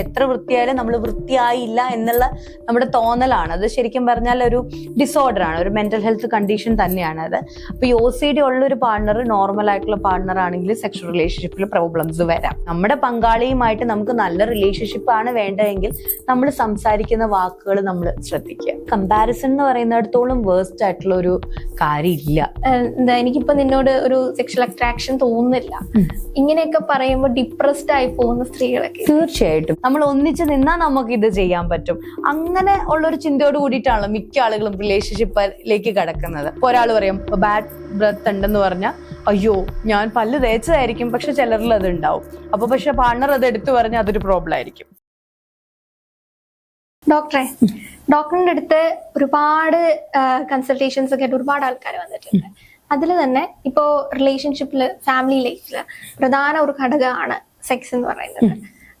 എത്ര വൃത്തിയായാലും നമ്മൾ വൃത്തിയായില്ല എന്നുള്ള നമ്മുടെ തോന്നലാണ്. അത് ശരിക്കും പറഞ്ഞാൽ ഒരു ഡിസോർഡർ ആണ്. ഒരു മെന്റൽ ഹെൽത്ത് കണ്ടീഷൻ തന്നെയാണ് അത്. അപ്പൊ യോ ഒ സി ഡി ഉള്ള ഒരു പാർട്ണർ നോർമൽ ആയിട്ടുള്ള പാർട്ണർ ആണെങ്കിൽ സെക്ഷൽ റിലേഷൻഷിപ്പിൽ പ്രോബ്ലംസ് വരാം. നമ്മുടെ പങ്കാളിയുമായിട്ട് നമുക്ക് നല്ല റിലേഷൻഷിപ്പ് ആണ് വേണ്ടതെങ്കിൽ നമ്മൾ സംസാരിക്കുന്ന വാക്കുകൾ നമ്മൾ ശ്രദ്ധിക്കുക. കമ്പാരിസൺ എന്ന് പറയുന്നിടത്തോളം വേസ്റ്റ് ആയിട്ടുള്ള ഒരു കാര്യമില്ല. എന്താ എനിക്കിപ്പോ നിന്നോട് ഒരു സെക്ഷൽ അട്രാക്ഷൻ തോന്നുന്നില്ല. ഇങ്ങനെയൊക്കെ പറയുമ്പോൾ ഡിപ്രസ്ഡ് ആയി പോകുന്ന സ്ത്രീകളൊക്കെ. തീർച്ചയായിട്ടും. നമ്മൾ ഒന്നിച്ച് നിന്നാൽ നമുക്ക് ഇത് ചെയ്യാൻ പറ്റും. അങ്ങനെ ഉള്ള ഒരു ചിന്തയോട് കൂടിയിട്ടാണല്ലോ മിക്ക ആളുകളും റിലേഷൻഷിപ്പിലേക്ക് കിടക്കുന്നത്. ഒരാൾ പറയും ബാഡ് ബ്രത്ത് ഉണ്ടെന്ന് പറഞ്ഞാൽ അയ്യോ ഞാൻ പല്ല് തേച്ചതായിരിക്കും പക്ഷെ ചിലരിൽ അത് ഉണ്ടാവും. അപ്പൊ പക്ഷെ പാർട്ണർ അത് എടുത്തു പറഞ്ഞാൽ അതൊരു പ്രോബ്ലം ആയിരിക്കും. ഡോക്ടറെ ഡോക്ടറിന്റെ അടുത്ത് ഒരുപാട് കൺസൾട്ടേഷൻസ് ഒക്കെ ആയിട്ട് ഒരുപാട് ആൾക്കാർ വന്നിട്ടുണ്ട്. അതിൽ തന്നെ ഇപ്പോ റിലേഷൻഷിപ്പിൽ ഫാമിലി ലൈഫിൽ പ്രധാന ഒരു ഘടകമാണ് സെക്സ് എന്ന് പറയുന്നത്.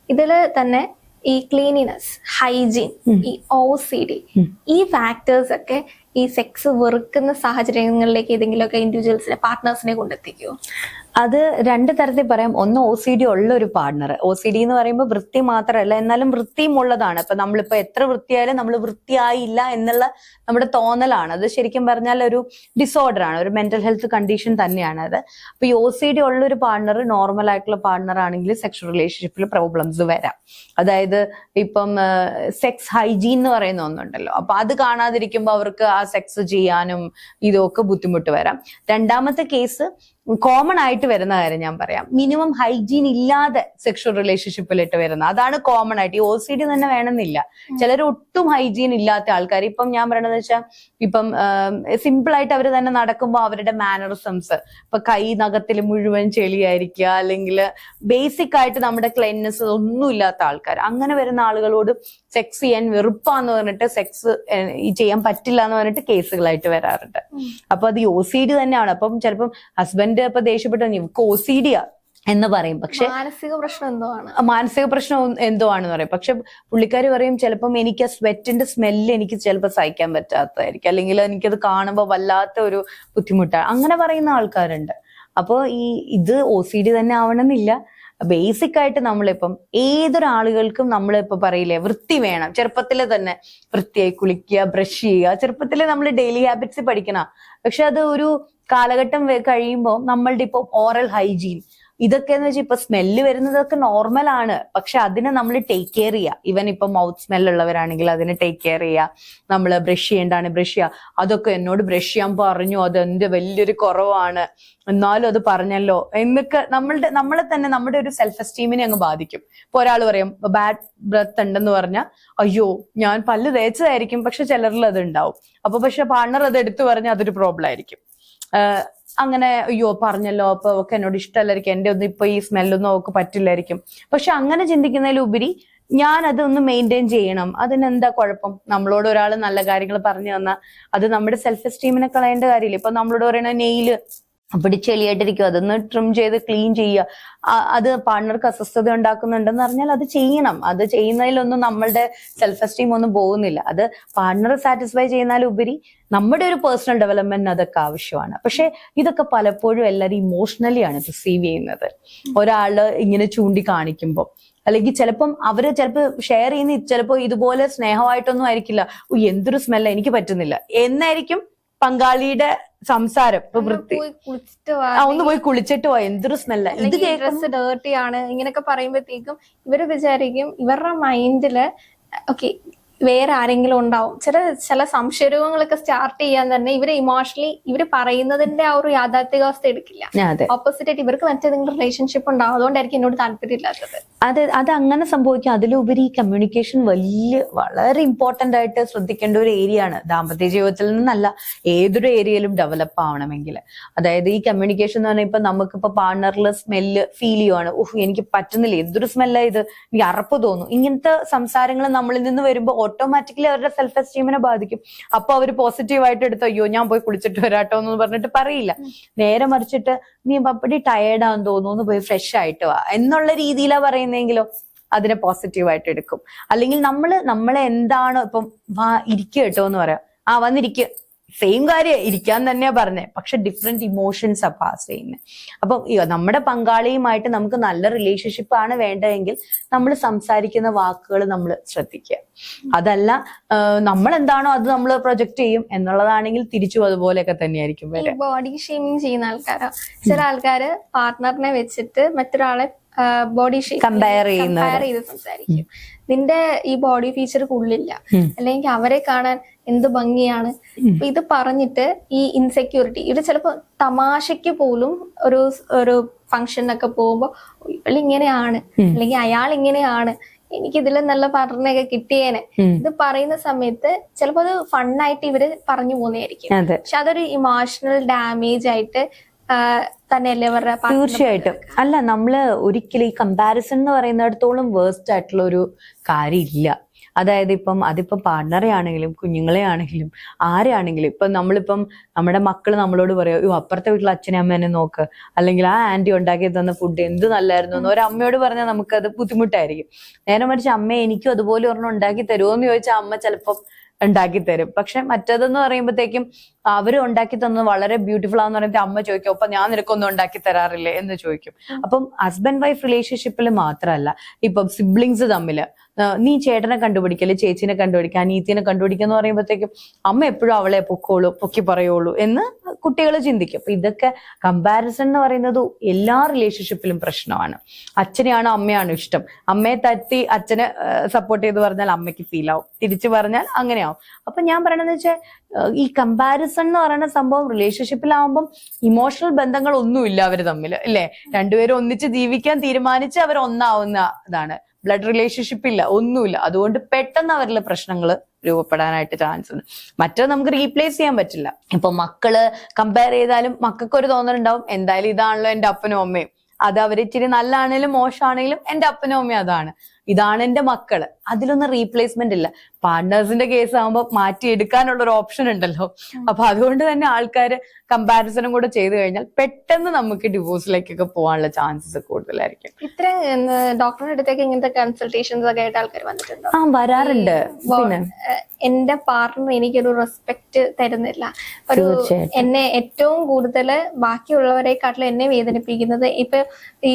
ഇതിൽ തന്നെ ഈ ക്ലീനിനെസ് ഹൈജീൻ ഈ ഒ സി ഡി ഈ ഫാക്ടേഴ്സ് ഒക്കെ ഈ സെക്സ് വെറുക്കുന്ന സാഹചര്യങ്ങളിലേക്ക് ഏതെങ്കിലുമൊക്കെ ഇൻഡിവിജ്വൽസിനെ പാർട്ട്നേഴ്സിനെ കൊണ്ടെത്തിക്കുമോ അത് രണ്ട് തരത്തിൽ പറയാം. ഒന്ന് ഒ സി ഡി ഉള്ള ഒരു പാർട്ണർ ഒ സി ഡി എന്ന് പറയുമ്പോൾ വൃത്തി മാത്രമല്ല എന്നാലും വൃത്തിയും ഉള്ളതാണ്. ഇപ്പൊ നമ്മളിപ്പോ എത്ര വൃത്തിയായാലും നമ്മൾ വൃത്തിയായില്ല എന്നുള്ള നമ്മുടെ തോന്നലാണ്. അത് ശരിക്കും പറഞ്ഞാൽ ഒരു ഡിസോർഡർ ആണ് ഒരു മെന്റൽ ഹെൽത്ത് കണ്ടീഷൻ തന്നെയാണ് അത്. അപ്പൊ ഒ സി ഡി ഉള്ള ഒരു പാർട്ണർ നോർമൽ ആയിട്ടുള്ള പാർട്ണർ ആണെങ്കിൽ സെക്ഷൽ റിലേഷൻഷിപ്പിൽ പ്രോബ്ലംസ് വരാം. അതായത് ഇപ്പം സെക്സ് ഹൈജീൻ എന്ന് പറയുന്ന ഒന്നുണ്ടല്ലോ. അപ്പൊ അത് കാണാതിരിക്കുമ്പോൾ അവർക്ക് ആ സെക്സ് ചെയ്യാനും ഇതൊക്കെ ബുദ്ധിമുട്ട് വരാം. രണ്ടാമത്തെ കേസ് കോമൺ ആയിട്ട് വരുന്ന കാര്യം ഞാൻ പറയാം. മിനിമം ഹൈജീൻ ഇല്ലാതെ സെക്ഷൽ റിലേഷൻഷിപ്പിലിട്ട് വരുന്ന അതാണ് കോമൺ ആയിട്ട്. ഈ ഒ സി ഡി തന്നെ വേണമെന്നില്ല. ചിലർ ഒട്ടും ഹൈജീൻ ഇല്ലാത്ത ആൾക്കാർ. ഇപ്പം ഞാൻ പറയണതെന്ന് വെച്ചാൽ ഇപ്പം സിമ്പിൾ ആയിട്ട് അവർ തന്നെ നടക്കുമ്പോൾ അവരുടെ മാനറിസംസ് ഇപ്പൊ കൈ നഖത്തിൽ മുഴുവൻ ചെളിയായിരിക്കുക അല്ലെങ്കിൽ ബേസിക് ആയിട്ട് നമ്മുടെ ക്ലെൻനെസ് ഒന്നും ഇല്ലാത്ത ആൾക്കാർ അങ്ങനെ വരുന്ന ആളുകളോട് സെക്സ് ചെയ്യാൻ വെറുപ്പാന്ന് പറഞ്ഞിട്ട് സെക്സ് ഈ ചെയ്യാൻ പറ്റില്ല എന്ന് പറഞ്ഞിട്ട് കേസുകളായിട്ട് വരാറുണ്ട്. അപ്പൊ അത് ഒ സി ഡി തന്നെയാണ്. അപ്പം ചിലപ്പം ഹസ്ബൻഡ് ഇപ്പൊ ദേഷ്യപ്പെട്ടു കോസിഡിയ എന്ന് പറയും. പക്ഷെ മാനസിക പ്രശ്നം എന്തോ ആണ്. മാനസിക പ്രശ്നം എന്തോ ആണെന്ന് പറയും. പക്ഷെ പുള്ളിക്കാരി പറയും ചിലപ്പം എനിക്ക് ആ സ്വെറ്റിന്റെ സ്മെല്ല് എനിക്ക് ചിലപ്പോൾ സഹിക്കാൻ പറ്റാത്തതായിരിക്കും. അല്ലെങ്കിൽ എനിക്കത് കാണുമ്പോൾ വല്ലാത്ത ഒരു ബുദ്ധിമുട്ടാണ് അങ്ങനെ പറയുന്ന ആൾക്കാരുണ്ട്. അപ്പോൾ ഈ ഇത് ഒ സി ഡി തന്നെ ആവണമെന്നില്ല. ബേസിക് ആയിട്ട് നമ്മളിപ്പം ഏതൊരാളുകൾക്കും നമ്മളിപ്പോ പറയില്ലേ വൃത്തി വേണം. ചെറുപ്പത്തിലെ തന്നെ വൃത്തിയായി കുളിക്കുക ബ്രഷ് ചെയ്യുക. ചെറുപ്പത്തിലെ നമ്മൾ ഡെയിലി ഹാബിറ്റ്സ് പഠിക്കണം. പക്ഷെ അത് ഒരു കാലഘട്ടം കഴിയുമ്പോൾ നമ്മളുടെ ഇപ്പൊ ഓറൽ ഹൈജീൻ ഇതൊക്കെ എന്ന് വെച്ചാൽ ഇപ്പൊ സ്മെല്ല് വരുന്നതൊക്കെ നോർമൽ ആണ്. പക്ഷെ അതിനെ നമ്മൾ ടേക്ക് കെയർ ചെയ്യുക ഇവൻ ഇപ്പൊ മൗത്ത് സ്മെൽ ഉള്ളവരാണെങ്കിൽ അതിനെ ടേക്ക് കെയർ ചെയ്യുക നമ്മൾ ബ്രഷ് ചെയ്യേണ്ടാണ് ബ്രഷ് ചെയ്യുക അതൊക്കെ എന്നോട് ബ്രഷ് ചെയ്യാൻ പറഞ്ഞു. അത് എന്റെ വലിയൊരു കുറവാണ്. എന്നാലും അത് പറഞ്ഞല്ലോ. എന്നൊക്കെ നമ്മളുടെ നമ്മളെ തന്നെ നമ്മുടെ ഒരു സെൽഫ് എസ്റ്റീമിനെ അങ്ങ് ബാധിക്കും. ഇപ്പൊ ഒരാൾ പറയും ബാഡ് ബ്രത്ത് ഉണ്ടെന്ന് പറഞ്ഞാൽ അയ്യോ ഞാൻ പല്ല് തേച്ചതായിരിക്കും. പക്ഷെ ചിലരിൽ അത് ഉണ്ടാവും. അപ്പൊ പക്ഷെ പാർട്ണർ അത് എടുത്തു പറഞ്ഞാൽ അതൊരു പ്രോബ്ലം ആയിരിക്കും. അങ്ങനെ അയ്യോ പറഞ്ഞല്ലോ അപ്പൊ ഒക്കെ എന്നോട് ഇഷ്ടമല്ലായിരിക്കും. എന്റെ ഒന്നും ഇപ്പൊ ഈ സ്മെല്ലൊന്നും അവക്ക് പറ്റില്ലായിരിക്കും. പക്ഷെ അങ്ങനെ ചിന്തിക്കുന്നതിലുപരി ഞാൻ അതൊന്ന് മെയിന്റെയിൻ ചെയ്യണം. അതിനെന്താ കുഴപ്പം? നമ്മളോട് ഒരാൾ നല്ല കാര്യങ്ങൾ പറഞ്ഞു തന്നാൽ അത് നമ്മുടെ സെൽഫ് എസ്റ്റീമിനെ കളയേണ്ട കാര്യമില്ല. ഇപ്പൊ നമ്മളോട് പറയണ നെയിൽ പിടി ചെളിയായിട്ടിരിക്കും അതൊന്ന് ട്രിം ചെയ്ത് ക്ലീൻ ചെയ്യുക. അത് പാർട്ണർക്ക് അസ്വസ്ഥത ഉണ്ടാക്കുന്നുണ്ടെന്ന് പറഞ്ഞാൽ അത് ചെയ്യണം. അത് ചെയ്യുന്നതിലൊന്നും നമ്മളുടെ സെൽഫ് എസ്റ്റീം ഒന്നും പോകുന്നില്ല. അത് പാർട്ണർ സാറ്റിസ്ഫൈ ചെയ്യുന്നാലുപരി നമ്മുടെ ഒരു പേഴ്സണൽ ഡെവലപ്മെന്റിന് അതൊക്കെ ആവശ്യമാണ്. പക്ഷെ ഇതൊക്കെ പലപ്പോഴും എല്ലാവരും ഇമോഷണലി ആണ് റിസീവ് ചെയ്യുന്നത്. ഒരാൾ ഇങ്ങനെ ചൂണ്ടി കാണിക്കുമ്പോൾ അല്ലെങ്കിൽ ചിലപ്പം അവർ ചിലപ്പോൾ ഷെയർ ചെയ്യുന്ന ചിലപ്പോൾ ഇതുപോലെ സ്നേഹമായിട്ടൊന്നും ആയിരിക്കില്ല. എന്തൊരു സ്മെല്ല എനിക്ക് പറ്റുന്നില്ല. എന്നായിരിക്കും പങ്കാളിയുടെ സംസാരം. ഇപ്പൊ വൃത്തി ഒന്ന് പോയി കുളിച്ചിട്ട് പോയി എന്തൊരു സ്മെല്ല. ഇത് ഡ്രസ് ഡേർട്ടി ആണ്. ഇങ്ങനെയൊക്കെ പറയുമ്പോഴത്തേക്കും ഇവർ വിചാരിക്കും ഇവരുടെ മൈൻഡിൽ ഓക്കെ വേറെ ആരെങ്കിലും ഉണ്ടാവും. ചില ചില സംശയരോഗങ്ങളൊക്കെ സ്റ്റാർട്ട് ചെയ്യാൻ തന്നെ ഇവർ ഇമോഷണലി ഇവർ പറയുന്നതിന്റെ ആ ഒരു യാഥാർത്ഥികാവസ്ഥ എടുക്കില്ല. ഓപ്പോസിറ്റ് ആയിട്ട് ഇവർക്ക് മറ്റേതെങ്കിലും റിലേഷൻഷിപ്പ് ഉണ്ടാവും. അതുകൊണ്ടായിരിക്കും എന്നോട് താല്പര്യം ഇല്ലാത്തത് അത് അത് അങ്ങനെ സംഭവിക്കും. അതിലുപരി കമ്മ്യൂണിക്കേഷൻ വലിയ വളരെ ഇമ്പോർട്ടന്റ് ആയിട്ട് ശ്രദ്ധിക്കേണ്ട ഒരു ഏരിയ ആണ്. ദാമ്പത്യ ജീവിതത്തിൽ നിന്നല്ല ഏതൊരു ഏരിയയിലും ഡെവലപ്പ് ആവണമെങ്കിൽ അതായത് ഈ കമ്മ്യൂണിക്കേഷൻ എന്ന് പറഞ്ഞാൽ ഇപ്പൊ നമുക്കിപ്പോ പാർട്ണറിൽ സ്മെല്ല് ഫീൽ ചെയ്യുവാണ്. ഓഹ് എനിക്ക് പറ്റുന്നില്ല. എന്തൊരു സ്മെല്ല ഇത്? എനിക്ക് അറപ്പ് തോന്നും. ഇങ്ങനത്തെ സംസാരങ്ങൾ നമ്മളിൽ നിന്ന് വരുമ്പോൾ ഓട്ടോമാറ്റിക്കലി അവരുടെ സെൽഫ് എസ്റ്റീമിനെ ബാധിക്കും. അപ്പൊ അവർ പോസിറ്റീവായിട്ട് എടുത്ത് അയ്യോ ഞാൻ പോയി കുളിച്ചിട്ട് വരാട്ടോ എന്ന് പറഞ്ഞിട്ട് പറയില്ല. നേരെ മറിച്ചിട്ട് നീ പപ്പടി ടയേർഡാന്ന് തോന്നുന്നു പോയി ഫ്രഷ് ആയിട്ട് വാ എന്നുള്ള രീതിയിലാ പറയുന്നെങ്കിലോ അതിനെ പോസിറ്റീവായിട്ട് എടുക്കും. അല്ലെങ്കിൽ നമ്മൾ നമ്മളെ എന്താണോ ഇപ്പം വാ ഇരിക്കുക കേട്ടോ എന്ന് പറയാം. ആ വന്നിരിക്കുക സെയിം കാര്യം ഇരിക്കാൻ തന്നെയാ പറഞ്ഞേ. പക്ഷെ ഡിഫറെന്റ് ഇമോഷൻസ് ആ പാസ് ചെയ്യുന്നത് അപ്പം നമ്മുടെ പങ്കാളിയുമായിട്ട് നമുക്ക് നല്ല റിലേഷൻഷിപ്പ് ആണ് വേണ്ടതെങ്കിൽ നമ്മൾ സംസാരിക്കുന്ന വാക്കുകൾ നമ്മൾ ശ്രദ്ധിക്കുക. അതല്ല നമ്മൾ എന്താണോ അത് നമ്മൾ പ്രൊജക്ട് ചെയ്യും എന്നുള്ളതാണെങ്കിൽ തിരിച്ചു അതുപോലെയൊക്കെ തന്നെയായിരിക്കും ബോഡി ഷെയിമിങ് ചെയ്യുന്ന ആൾക്കാരോ ചില ആൾക്കാര് പാർട്ട്ണറിനെ വെച്ചിട്ട് മറ്റൊരാളെ ബോഡി ഷേപ്പ് ചെയ്യുന്നവര്. കമ്പയർ ചെയ്ത് സംസാരിക്കും. നിന്റെ ഈ ബോഡി ഫീച്ചർ കൊള്ളില്ല ഉം. അല്ലെങ്കിൽ അവരെ കാണാൻ എന്ത് ഭംഗിയാണ്? ഇത് പറഞ്ഞിട്ട് ഈ ഇൻസെക്യൂരിറ്റി ഇത് ചിലപ്പോ തമാശയ്ക്ക് പോലും ഒരു ഒരു ഫംഗ്ഷനൊക്കെ പോകുമ്പോ ഇവൾ ഇങ്ങനെയാണ്. അല്ലെങ്കിൽ അയാൾ ഇങ്ങനെയാണ്. എനിക്ക് ഇതിൽ നല്ല പാർട്ട്ണറൊക്കെ കിട്ടിയേനെ. ഇത് പറയുന്ന സമയത്ത് ചിലപ്പോ അത് ഫണ്ണായിട്ട് ഇവർ പറഞ്ഞു പോകുന്നതായിരിക്കും. പക്ഷെ അതൊരു ഇമോഷണൽ ഡാമേജ് ആയിട്ട് തന്നെയല്ലേ അവരുടെ തീർച്ചയായിട്ടും. അല്ല നമ്മൾ ഒരിക്കലും ഈ കമ്പാരിസൺ എന്ന് പറയുന്നിടത്തോളം വേസ്റ്റ് ആയിട്ടുള്ള ഒരു കാര്യമില്ല. അതായത് ഇപ്പം അതിപ്പം പാർട്ട്ണറെ ആണെങ്കിലും കുഞ്ഞുങ്ങളെ ആണെങ്കിലും ആരെയാണെങ്കിലും ഇപ്പം നമ്മളിപ്പം നമ്മുടെ മക്കൾ നമ്മളോട് പറയും ഓ അപ്പുറത്തെ വീട്ടിലെ അച്ഛനെ അമ്മേനെ നോക്ക്. അല്ലെങ്കിൽ ആ ആന്റി ഉണ്ടാക്കി തന്ന ഫുഡ് എന്ത് നല്ലായിരുന്നു? എന്ന് ഒരമ്മയോട് പറഞ്ഞാൽ നമുക്കത് ബുദ്ധിമുട്ടായിരിക്കും. നേരെ മറിച്ച് അമ്മ എനിക്കും അതുപോലെ ഒരെണ്ണം ഉണ്ടാക്കി തരുമോ? എന്ന് ചോദിച്ചാൽ അമ്മ ചിലപ്പം ഉണ്ടാക്കി തരും പക്ഷെ മറ്റേതെന്ന് പറയുമ്പോഴത്തേക്കും അവർ ഉണ്ടാക്കി തന്നത് വളരെ ബ്യൂട്ടിഫുൾ ആണെന്ന് പറയുമ്പോൾ അമ്മ ചോദിക്കും അപ്പൊ ഞാൻ നിനക്കൊന്നും ഉണ്ടാക്കി തരാറില്ലേ? എന്ന് ചോദിക്കും. അപ്പം ഹസ്ബൻഡ് വൈഫ് റിലേഷൻഷിപ്പിൽ മാത്രമല്ല ഇപ്പം സിബ്ലിങ്സ് തമ്മിൽ നീ ചേട്ടനെ കണ്ടുപിടിക്കൽ ചേച്ചിനെ കണ്ടുപിടിക്കുക അനീത്തിനെ കണ്ടുപിടിക്കുക എന്ന് പറയുമ്പോഴത്തേക്കും അമ്മ എപ്പോഴും അവളെ പൊക്കോളൂ പൊക്കി പറയുള്ളൂ എന്ന് കുട്ടികൾ ചിന്തിക്കും. അപ്പൊ ഇതൊക്കെ കമ്പാരിസൺ എന്ന് പറയുന്നത് എല്ലാ റിലേഷൻഷിപ്പിലും പ്രശ്നമാണ്. അച്ഛനെയാണോ അമ്മയാണോ ഇഷ്ടം? അമ്മയെ തട്ടി അച്ഛനെ സപ്പോർട്ട് ചെയ്ത് പറഞ്ഞാൽ അമ്മയ്ക്ക് ഫീൽ ആവും. തിരിച്ചു പറഞ്ഞാൽ അങ്ങനെയാവും. അപ്പൊ ഞാൻ പറയണെന്ന് വെച്ചാൽ ഈ കമ്പാരിസൺ എന്ന് പറയുന്ന സംഭവം റിലേഷൻഷിപ്പിലാവുമ്പം ഇമോഷണൽ ബന്ധങ്ങൾ ഒന്നുമില്ല അവർ തമ്മിൽ അല്ലെ? രണ്ടുപേരും ഒന്നിച്ച് ജീവിക്കാൻ തീരുമാനിച്ച് അവർ ഒന്നാവുന്ന ഇതാണ്. ബ്ലഡ് റിലേഷൻഷിപ്പ് ഇല്ല ഒന്നുമില്ല. അതുകൊണ്ട് പെട്ടെന്ന് അവരിലെ പ്രശ്നങ്ങൾ രൂപപ്പെടാനായിട്ട് ചാൻസ് ഉണ്ട്. മറ്റേ നമുക്ക് റീപ്ലേസ് ചെയ്യാൻ പറ്റില്ല. ഇപ്പൊ മക്കൾ കമ്പയർ ചെയ്താലും മക്കൾക്ക് ഒരു തോന്നലുണ്ടാവും എന്തായാലും ഇതാണല്ലോ എന്റെ അപ്പനും അമ്മയും. അത് അവർ ഇച്ചിരി നല്ലാണെങ്കിലും മോശമാണെങ്കിലും എന്റെ അപ്പനും അമ്മയും അതാണ്. ഇതാണ് എന്റെ മക്കൾ. അതിലൊന്നും റീപ്ലേസ്മെന്റ് ഇല്ല. പാർട്ട്നേഴ്സിന്റെ കേസ് ആകുമ്പോൾ മാറ്റിയെടുക്കാനുള്ള ഒരു ഓപ്ഷൻ ഉണ്ടല്ലോ. അപ്പൊ അതുകൊണ്ട് തന്നെ ആൾക്കാർ കമ്പാരിസണും കൂടെ ചെയ്തു കഴിഞ്ഞാൽ പെട്ടെന്ന് നമുക്ക് ഡിവോഴ്സിലേക്കൊക്കെ പോകാനുള്ള ചാൻസസ് കൂടുതലായിരിക്കും. ഇത്ര ഡോക്ടറുടെ അടുത്തേക്ക് ഇങ്ങനത്തെ കൺസൾട്ടേഷൻസ് ഒക്കെ ആയിട്ട് ആൾക്കാർ വന്നിട്ടുണ്ട്? ആ വരാറുണ്ട്. എന്റെ പാർട്ണർ എനിക്കൊരു റെസ്പെക്ട് തരുന്നില്ല. ഒരു എന്നെ ഏറ്റവും കൂടുതൽ ബാക്കിയുള്ളവരെക്കാട്ടിലും എന്നെ വേദനിപ്പിക്കുന്നത് ഇപ്പൊ ഈ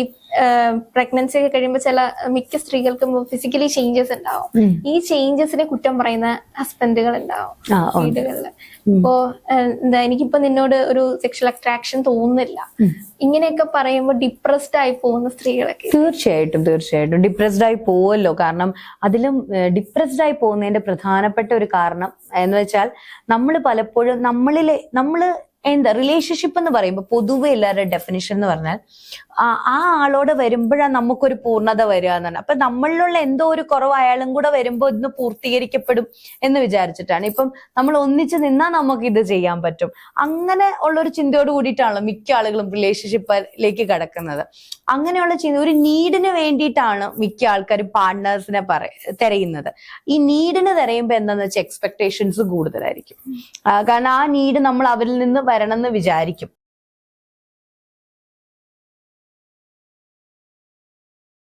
പ്രഗ്നൻസി ഒക്കെ കഴിയുമ്പോൾ ചില മിക്ക സ്ത്രീകൾക്കും ഫിസിക്കലി ചേഞ്ചസ് ഉണ്ടാവും. ഈ ചേഞ്ചസിനെ കുറ്റം പറയുന്ന ഹസ്ബൻഡുകൾ ഉണ്ടാവും വീടുകളിൽ. വീടുകളിൽ ഇപ്പോ എന്താ എനിക്കിപ്പോ നിന്നോട് ഒരു സെക്ഷൽ അട്രാക്ഷൻ തോന്നുന്നില്ല. ഇങ്ങനെയൊക്കെ പറയുമ്പോൾ ഡിപ്രസ്ഡ് ആയി പോകുന്ന സ്ത്രീകളൊക്കെ തീർച്ചയായിട്ടും തീർച്ചയായിട്ടും. ഡിപ്രസ്ഡ് ആയി പോവല്ലോ. കാരണം അതിലും ഡിപ്രസ്ഡ് ആയി പോകുന്നതിന്റെ പ്രധാനപ്പെട്ട ഒരു കാരണം എന്ന് വെച്ചാൽ നമ്മൾ പലപ്പോഴും നമ്മളിലെ നമ്മൾ എന്താ റിലേഷൻഷിപ്പ് എന്ന് പറയുമ്പോൾ പൊതുവെ എല്ലാവരുടെ ഡെഫിനിഷൻ എന്ന് പറഞ്ഞാൽ ആ ആളോട് വരുമ്പോഴാണ് നമുക്കൊരു പൂർണത വരിക എന്നാണ് അപ്പൊ നമ്മളിലുള്ള എന്തോ ഒരു കുറവ് അയാളും കൂടെ വരുമ്പോൾ ഇന്ന് പൂർത്തീകരിക്കപ്പെടും എന്ന് വിചാരിച്ചിട്ടാണ്. ഇപ്പം നമ്മൾ ഒന്നിച്ച് നിന്നാൽ നമുക്ക് ഇത് ചെയ്യാൻ പറ്റും. അങ്ങനെ ഉള്ള ഒരു ചിന്തയോട് കൂടിയിട്ടാണല്ലോ മിക്ക ആളുകളും റിലേഷൻഷിപ്പിലേക്ക് കടക്കുന്നത്. അങ്ങനെയുള്ള ചിന്ത ഒരു നീഡിന് വേണ്ടിയിട്ടാണ് മിക്ക ആൾക്കാരും പാർട്ട്നേഴ്സിനെ പറ തിരയുന്നത്. ഈ നീഡിന് തിരയുമ്പോൾ എന്താണെന്ന് വെച്ചാൽ എക്സ്പെക്ടേഷൻസ് കൂടുതലായിരിക്കും. കാരണം ആ നീഡ് നമ്മൾ അവരിൽ നിന്ന് വരണം എന്ന് വിചാരിക്കും.